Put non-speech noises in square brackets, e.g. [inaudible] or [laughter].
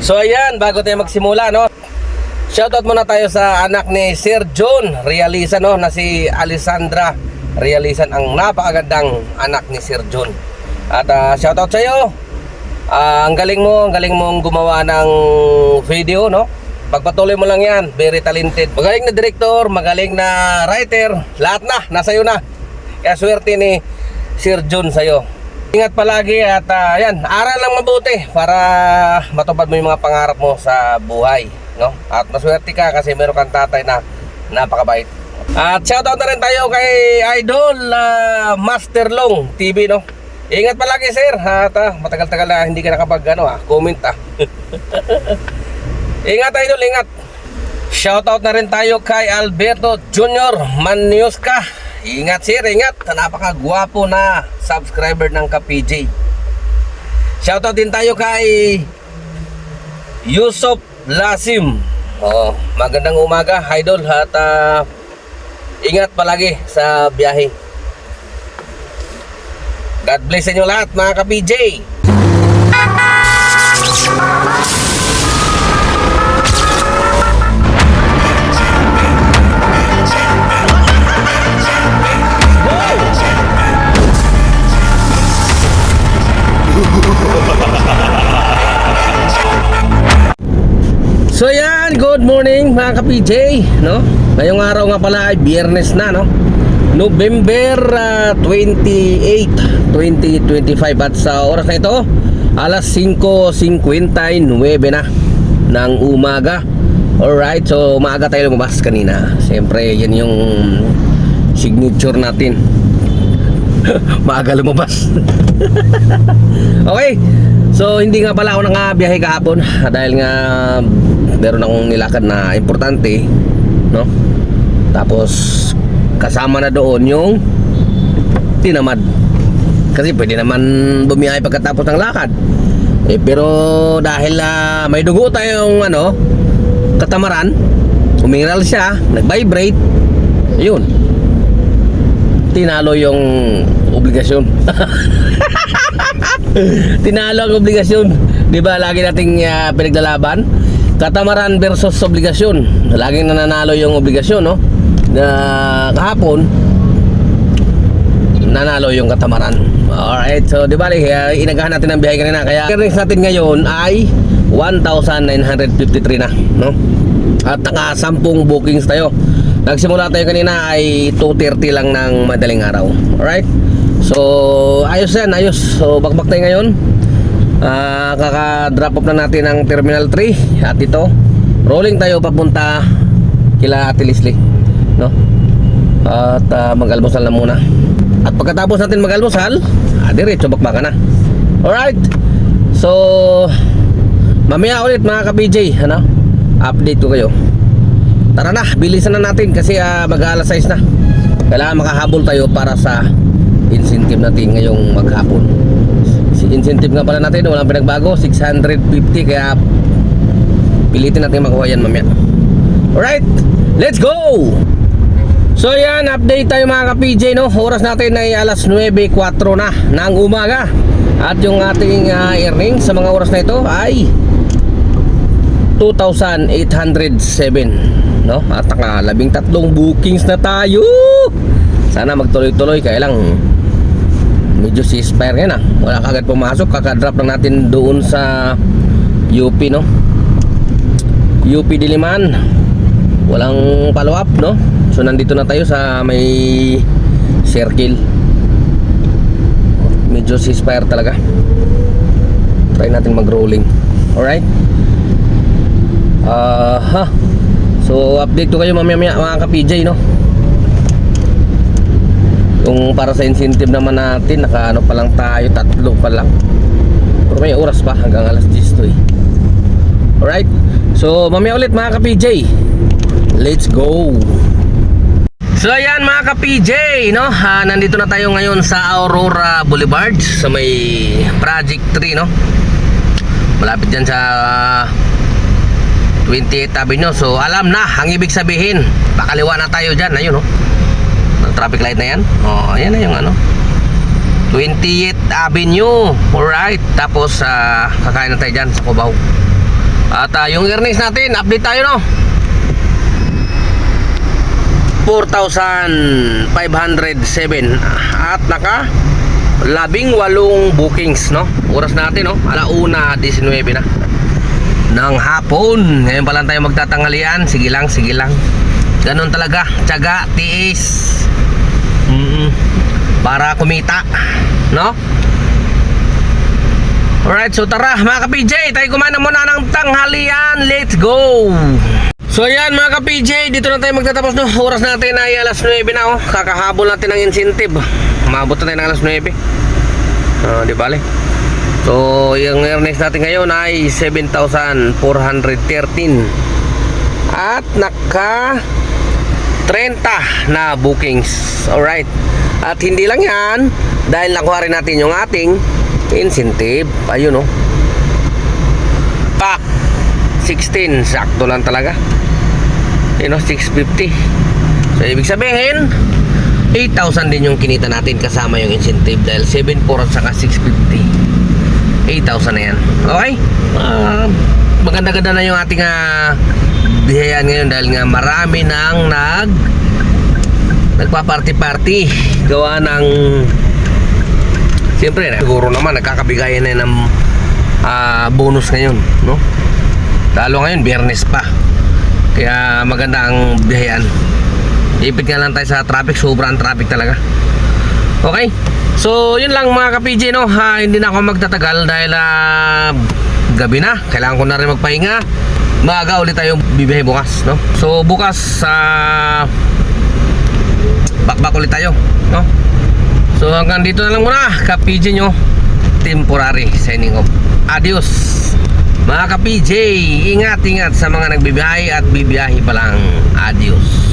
So ayan, bago tayo magsimula, no? Shoutout muna tayo sa anak ni Sir John Realisan, no? Na si Alessandra Realisan, ang napakagandang anak ni Sir John. At ah, shoutout sa iyo. Ah, ang galing mo, ang galing mong gumawa ng video, no? Pagpatuloy mo lang yan, very talented. Magaling na director, magaling na writer, lahat na, nasa iyo na. Kaya swerte ni Sir John sa'yo. Ingat palagi at ah, yan, aral lang mabuti para matupad mo yung mga pangarap mo sa buhay. No? At maswerte ka kasi meron kang tatay na napakabait. At shoutout na rin tayo kay Idol ah, Master Long TV. No? Ingat palagi sir at ah, matagal-tagal na hindi ka nakapag ano, ah, comment ah. [laughs] ingat Idol, ingat. Shoutout na rin tayo kay Alberto Junior Maniusca. Ingat sir, ingat. Napakagwapo na subscriber ng ka-PJ. Shoutout din tayo kay Yusuf Lasim. Oh, magandang umaga, idol at ah, ingat palagi sa biyahe. God bless inyo lahat mga ka-PJ. Morning mga ka-PJ, no? Ngayong araw nga pala ay biyernes na, no? November ah, 28, 2025 at sa oras na ito, alas 5.59 na ng umaga. Alright, so umaga tayo lumabas kanina. Siyempre, yan yung signature natin. [laughs] Maaga lumabas. [laughs] okay. So hindi nga pala ako nakabiyahe kahapon dahil nga meron akong nilakad na importante, no? Tapos kasama na doon yung tinamad. Kasi pwede naman bumiyahe pagkatapos ng lakad. Eh pero dahil ah, may dugo tayong ano, katamaran, umiral siya, nag-vibrate. Yun. Tinalo yung obligasyon. [laughs] Tinalo ang obligasyon. 'Di ba? Lagi nating uh, pinaglalaban. Katamaran versus obligasyon. Laging nananalo yung obligasyon, no? Na kahapon nanalo yung katamaran. Alright, so di ba uh, inagahan natin ang biyahe kanina kaya earnings natin ngayon ay 1,953 na, no? At naka 10 bookings tayo. Nagsimula tayo kanina ay 2.30 lang ng madaling araw. Alright? So, ayos yan, ayos. So, bakbak tayo ngayon. Ah, kaka-drop off na natin ang Terminal 3 at ito. Rolling tayo papunta kila Ate Leslie, no? At ah, mag-almusal na muna. At pagkatapos natin mag-almusal, ah, diretso bakbakan na. Alright? So, mamaya ulit mga ka-PJ, ano? Update ko kayo. Tara na, bilisan na natin kasi uh, mag-aalas 6 na. Kailangan makahabol tayo para sa incentive natin ngayong maghapon. Incentive nga pala natin, walang pinagbago, 650 kaya pilitin natin makuha yan mamaya. Alright, let's go! So yan, update tayo mga ka-PJ no. Oras natin ay alas 9.04 na ng umaga. At yung ating uh, earnings sa mga oras na ito ay 2,807 no? At naka labing tatlong bookings na tayo Sana magtuloy-tuloy Kaya lang Medyo si expire yan ah. Wala kagad pumasok. Kakadrop lang natin doon sa UP no? UP Diliman. Walang follow up no? So nandito na tayo sa may circle. Medyo si expire talaga. Try natin mag-rolling. Alright? Ah, ha. So, update ko kayo mamaya-maya mga ka-PJ, no? Yung para sa incentive naman natin, naka ano pa lang tayo, tatlo pa lang. Pero may oras pa hanggang alas 10 to eh. Alright? So, mamaya ulit mga ka-PJ. Let's go! So ayan mga ka-PJ, no? Ah, nandito na tayo ngayon sa Aurora Boulevard sa may Project 3, no? Malapit dyan sa 28th Avenue. So alam na ang ibig sabihin. Pakaliwa na tayo diyan, ayun no. Traffic light na 'yan. Oh, ayan na yung ano. 28th Avenue. Alright. Tapos ah, kakain na tayo diyan sa Cubao. At ah, yung earnings natin, update tayo no. 4,507 at naka labing walong bookings no oras natin no alauna 19 na ng hapon ngayon pa lang tayo magtatanghalian sige lang sige lang ganun talaga tiyaga tiis mm para kumita no Alright, so tara mga ka-PJ, tayo kumain na muna ng tanghalian. Let's go! So ayan mga ka-PJ, dito na tayo magtatapos no. Oras natin ay alas 9 na oh. Kakahabol natin ng incentive. Umabot na tayo ng alas 9. Ah, di bale. So, yung earnings natin ngayon ay 7,413. At naka 30 na bookings. Alright. At hindi lang yan, dahil nakuha rin natin yung ating incentive. Ayun oh. Pak! 16. Sakto lang talaga. Yun oh, 650. So, ibig sabihin, 8,000 din yung kinita natin kasama yung incentive dahil 7,400 at saka 650. 8,000 na yan. Okay? Ah, maganda-ganda na yung ating uh, bihayaan ngayon dahil nga marami nang nag nagpa-party-party gawa ng Siyempre, siguro naman nagkakabigayan na ng ah, bonus ngayon, no? Lalo ngayon, biyernes pa. Kaya maganda ang biyayan. Ipit nga lang tayo sa traffic, sobrang traffic talaga. Okay? So, yun lang mga ka-PJ, no? Ha, hindi na ako magtatagal dahil ah, gabi na. Kailangan ko na rin magpahinga. Maaga ulit tayo bibiyahe bukas, no? So, bukas sa bakbak ulit tayo, no? So hanggang dito na lang muna Ka-PJ nyo. Temporary signing off. Adios Mga ka-PJ Ingat ingat sa mga nagbibiyahe At bibiyahe pa lang. Adios